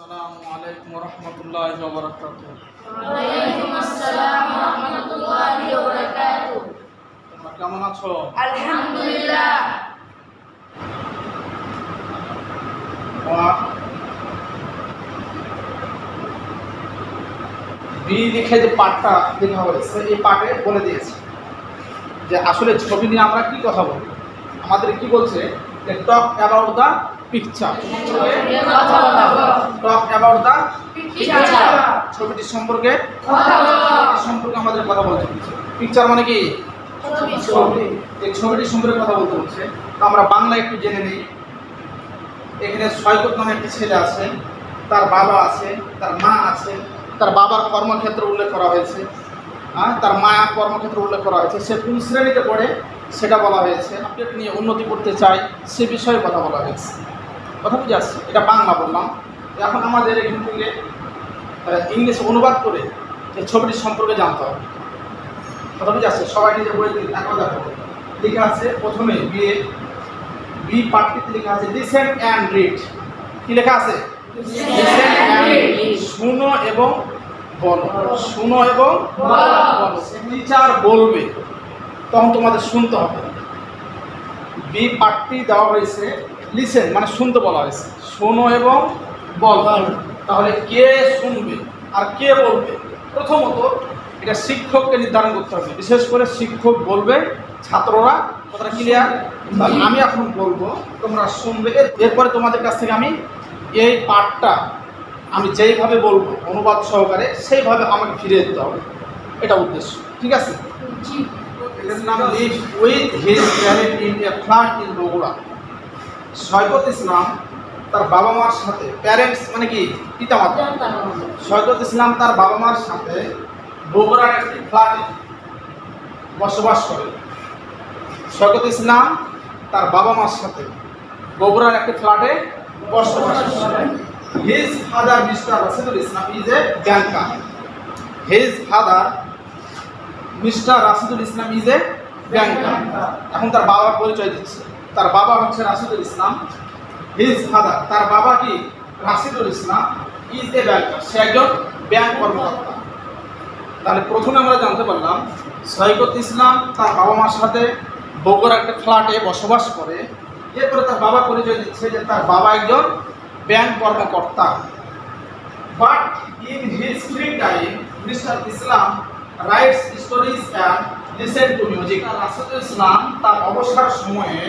আসসালামু আলাইকুম রহমতুল্লাহ বরকাত ওয়ালাইকুম আসসালাম ওয়া রাহমাতুল্লাহি ওয়া বারাকাতুহু তোমরা কেমন আছো? আলহামদুলিল্লাহ। বি লিখে যে পাঠটা লেখা হয়েছে এই পাঠে বলে দিয়েছে যে আসলে ছবি নিয়ে আমরা কি কথা বলি আমাদের কি বলছে টক অ্যাবাউট দ্য পিকচার। কথা বলো টক অ্যাবাউট দ্য পিকচার ছবিটি সম্পর্কে কথা সম্পর্কে আমাদের কথা বলতে হচ্ছে। পিকচার মানে কি? ছবি। এই ছবিটি সম্পর্কে কথা বলতে হচ্ছে। তো আমরা বাংলা একটু জেনে নিই। এখানে সৈকত নামে একটি ছেলে আছে। তার বাবা আছে তার মা আছে তার বাবার কর্মক্ষেত্র উল্লেখ করা হয়েছে। হ্যাঁ তার মায়া কর্মক্ষেত্র উল্লেখ করা হয়েছে। সে কোন শ্রেণীতে পড়ে সেটা বলা হয়েছে। আপডেট নিয়ে উন্নতি করতে চাই সে বিষয়ে কথা বলা হয়েছে। কথা বুঝে আসছে? এটা বাংলা বললাম। এখন আমাদের এখান থেকে ইংলিশ অনুবাদ করে এই ছবিটির সম্পর্কে জানতে হবে। কথা বুঝে আসছে? সবাই নিজের বই এখন দেখো। লেখা আছে প্রথমে বিয়ে বি পার্টিতে লেখা আছে লিসেন অ্যান্ড রিড কি লেখা আছে? শুনো এবং বলো। শুনো এবং টিচার বলবে। তখন তোমাদের শুনতে হবে। বি পার্টি দেওয়া হয়েছে লিসেন মানে শুনতে বলা হয়েছে। শোনো এবং বল। তাহলে কে শুনবে আর কে বলবে? প্রথমত এটা শিক্ষককে নির্ধারণ করতে হবে। বিশেষ করে শিক্ষক বলবে ছাত্ররা কথাটা ক্লিয়ার আমি এখন বলব তোমরা শুনবে। এরপরে তোমাদের কাছ থেকে আমি এই পাঠটা আমি যেইভাবে বলব অনুবাদ সহকারে সেইভাবে আমাকে ফিরে দিতে হবে। এটা উদ্দেশ্য। ঠিক আছে? জি। His name lives with his parents in a flat in Bogura. Saikat Islam তার বাবা মার সাথে প্যারেন্টস মানে কি? পিতামাতা। সৈকত ইসলাম তার বাবা মার সাথে বগুড়ার একটি ফ্ল্যাটে বসবাস করে। সৈকত ইসলাম তার বাবা মার সাথে বগুড়ার একটি ফ্ল্যাটে বসবাস করে। His father mister Rashidul Islam is a banker his father mister Rashidul Islam is a banker এখন তার বাবার পরিচয় দিচ্ছে। তার বাবা হচ্ছে রাশিদুল ইসলাম হিজ ফাদার তার বাবা কি? Rashidul Islam is a banker সে একজন ব্যাংক কর্মকর্তা। তাহলে প্রথমে আমরা জানতে পারলাম, সৈকত ইসলাম তার বাবা মার সাথে বগুড়ার একটা ফ্ল্যাটে বসবাস করে। এরপরে তার বাবা পরিচয় দিচ্ছে যে তার বাবা একজন ব্যাংক কর্মকর্তা। But in his free time mister Islam writes stories and listen to music Rasul Islam তার অবসর সময়ে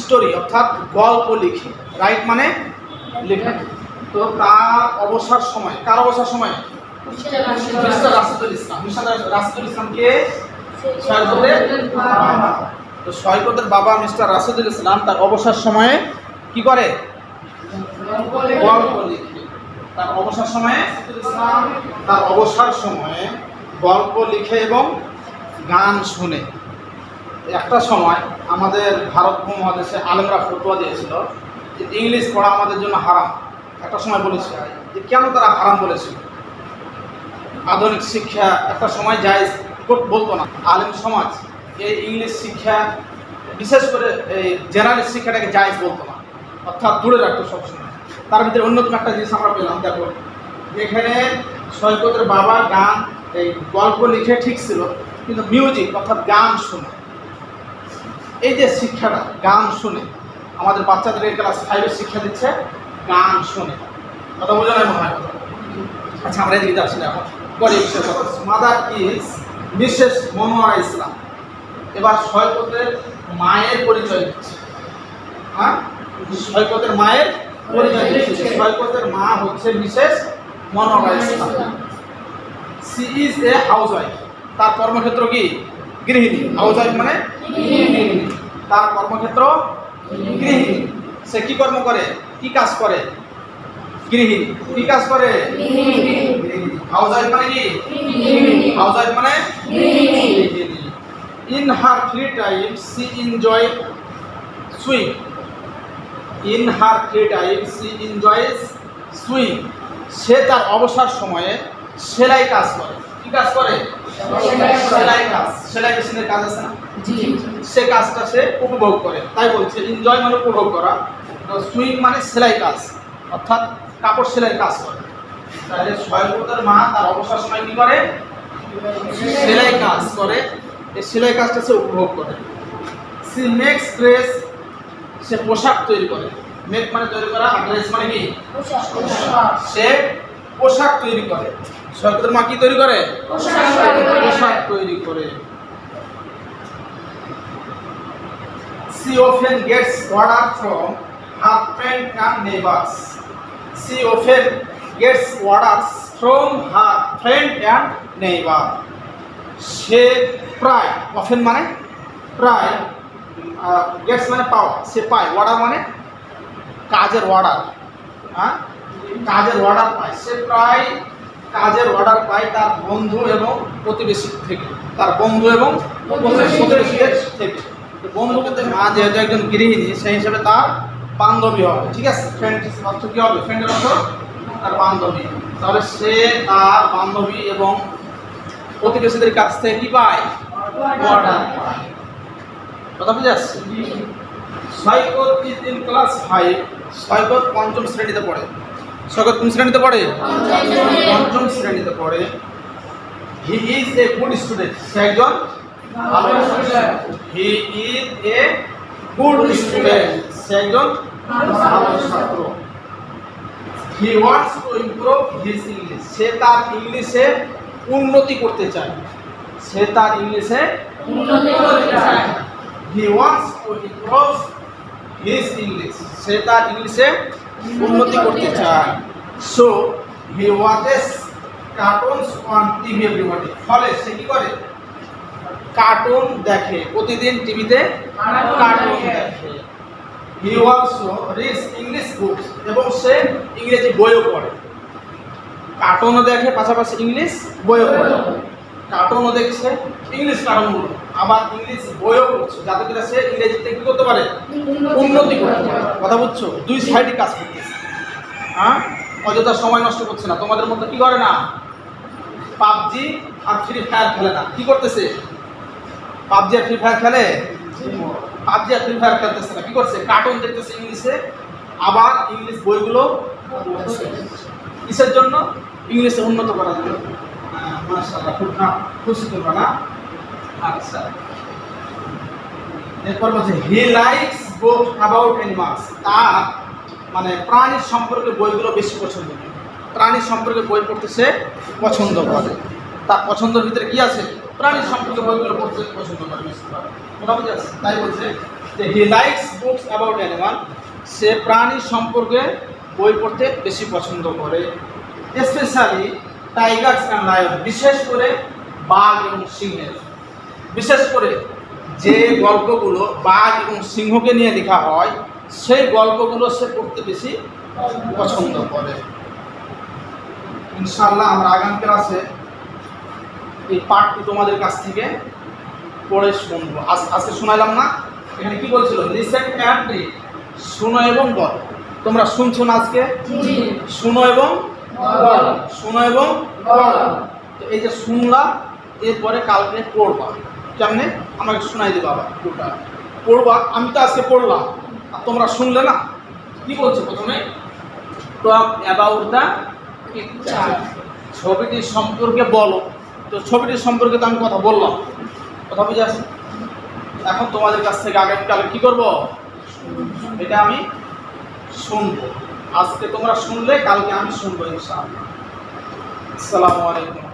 স্টোরি অর্থাৎ গল্প লিখে। রাইট মানে লেখা। তো তার অবসর সময়? কার অবসর সময়? রাসুল ইসলাম। মিস্টার রাসুল ইসলাম কে সৈকতের বাবা। তো সৈকতের বাবা মিস্টার রাসুদুল ইসলাম তার অবসর সময়ে কি করে? গল্প লিখে। তার অবসর সময়ে তার অবসর সময়ে গল্প লিখে এবং গান শুনে। একটা সময় আমাদের ভারত উপমহাদেশে আলেমরা ফতোয়া দিয়েছিল যে ইংলিশ পড়া আমাদের জন্য হারাম। একটা সময় বলেছে যে কেন তারা হারাম বলেছিল? আধুনিক শিক্ষা একটা সময় কর- বলতো না, আলেম সমাজ এই ইংলিশ শিক্ষা, বিশেষ করে এই জেনারেল শিক্ষাটাকে জায়জ বলতো না, অর্থাৎ দূরে রাখতো সবসময়। তার ভিতরে অন্যতম একটা জিনিস আমরা পেলাম, দেখো, এখানে সৈকতের বাবা গান, এই গল্প লিখে ঠিক ছিল, কিন্তু মিউজিক অর্থাৎ গান শুনে। এই যে শিক্ষাটা, গান শুনে। আমাদের বাচ্চাদের ক্লাস ফাইভের শিক্ষা দিচ্ছে, গান শুনে। কথা বোঝা না মনে হয়? আচ্ছা আমরা এদিকে যাচ্ছি না এখন। পরে mother is missus Monowara Islam এবার সৈকতের মায়ের পরিচয় দিচ্ছে। হ্যাঁ? সৈকতের মায়ের পরিচয় দিচ্ছে। সৈকতের মা হচ্ছে missus Monowara Islam she is a housewife তার কর্মক্ষেত্র কি? গৃহিণী। হাউস ওয়াইফ মানে? গৃহিণী। তার কর্মক্ষেত্র গৃহিণী সে কি কর্ম করে? কি কাজ করে? গৃহিণী কি কাজ করে? হাউস ওয়াইফ মানে কি? হাউস ওয়াইফ মানে in her free time she enjoy sewing in her free time she enjoys sewing সে তার অবসর সময়ে সেলাই কাজ করে। কি কাজ করে? সেলাই কাজ সেলাই মেশিনের কাজ আছে না? সে কাজটা সে উপভোগ করে। তাই বলছে এনজয় মানে উপভোগ করা। সুইং মানে সেলাই কাজ অর্থাৎ কাপড় সেলাই কাজ করে। তাহলে মা তার অবসর সময় কি করে? সেলাই কাজ করে। এই সেলাই কাজটা সে উপভোগ করে। সি মেক্স ড্রেস সে পোশাক তৈরি করে। মেক মানে তৈরি করা আর ড্রেস মানে কি? সে পোশাক তৈরি করে। সরকারের মা কি তৈরি করে? পোশাক তৈরি করে। She often gets order from half pant and neighbours she often gets order from half pant and neighbour সে প্রায় অফেন মানে? প্রায় গেটস মানে পাওয়া। সে পায়। অর্ডার মানে কাজের অর্ডার হ্যাঁ কাজের অর্ডার পায়। সে প্রায় কাজের অর্ডার পায় তার বন্ধু এবং প্রতিবেশী থেকে। তার বন্ধু এবং প্রতিবেশীদের থেকে। তো বন্ধু বলতে মা যেহেতু একজন গৃহিণী সেই হিসেবে তার বান্ধবী হবে। ঠিক আছে? ফ্রেন্ড অর্থ কী হবে? ফ্রেন্ডের অর্থ তার বান্ধবী। তাহলে সে তার বান্ধবী এবং প্রতিবেশীদের কাছ থেকে কি পায়? অর্ডার পায়। কথা বুঝে আসছে? Saikat in class five? Saikat পঞ্চম শ্রেণীতে পড়ে। সৈকত কোন শ্রেণীতে পড়ে? শ্রেণীতে পড়ে he is a good student সে একজন ভালো he is a good student সে একজন ভালো ছাত্র। He wants to improve his English সে তার ইংলিশে উন্নতি করতে চায়। সে তার ইংলিশে he wants to improve his English সে তার ইংলিশে উন্নতি করতে চায়। So he watches cartoons on TV everybody ফলে সে কি করে? কার্টুন দেখে। প্রতিদিন টিভিতে কার্টুন দেখে। He also reads English books এবং সে ইংরেজি বইও পড়ে। কার্টুনও দেখে, পাশাপাশি ইংলিশ বইও পড়ে। কার্টুনও দেখছে ইংলিশ কার্টুনগুলো আবার ইংলিশ বইও পড়ছে, যাতে করে সে ইংরেজিতে কী করতে পারে? উন্নতি করতে পারে। কথা বুঝছ? দুই সাইডই কাজ করতেছে। হ্যাঁ অযথা সময় নষ্ট করছে না। তোমাদের মতো কি করে না? পাবজি আর ফ্রি ফায়ার খেলে না। কি করতেছে? পাবজি আর ফ্রি ফায়ার খেলে? পাবজি আর ফ্রি ফায়ার খেলতেছে না। কি করছে? কার্টুন দেখতেছে ইংলিশে। আবার ইংলিশ বইগুলো। কিসের জন্য? ইংলিশে উন্নত করার জন্য। হ্যাঁ, খুব আচ্ছা। এরপর বলছে হি তার মানে প্রাণীর সম্পর্কে বইগুলো বেশি পছন্দ করে। প্রাণীর সম্পর্কে বই পড়তে সে পছন্দ করে। তার পছন্দের ভিতরে কি আছে? প্রাণী সম্পর্কে বইগুলো পড়তে পছন্দ করে তাই বলছে যে হি বুকস অ্যাবাউট অ্যানিমাল সে প্রাণী সম্পর্কে বই পড়তে বেশি পছন্দ করে। স্পেশালি টাইগার্স অ্যান্ড লায়ন বিশেষ করে বাঘ এবং সিংহের। বিশেষ করে যে গল্পগুলো বাঘ এবং সিংহকে নিয়ে লেখা হয়, সেই গল্পগুলো সে পড়তে বেশি পছন্দ করে। ইনশাআল্লাহ আমরা আগামী ক্লাসে এই পাঠটি তোমাদের কাছ থেকে পড়ে শুনব। আজ আজকে শোনালাম না এখানে কি বলছিল? লিসেন রিড শুনো এবং বল। তোমরা শুনছো না আজকে? শুনো এবং বলো। শুনো এবং এই যে শুনলাম এরপরে কালকে পড়বা। কেমনে? আমাকে শোনাই দেবা আবার পুরোটা। পড়বা আমি তো আজকে পড়লাম। আর তোমরা শুনলে না? কি বলছো প্রথমে? টক অ্যাবাউট দ্য ছবিটির সম্পর্কে বলো। তো ছবিটির সম্পর্কে তো আমি কথা বললাম। কথা বুঝে আসছে এখন তোমাদের কাছ থেকে আগামীকাল কি করব? এটা আমি শুনব। আজকে তোমরা শুনলে, কালকে আমি শুনব ইনশাআল্লাহ। আসসালামু আলাইকুম।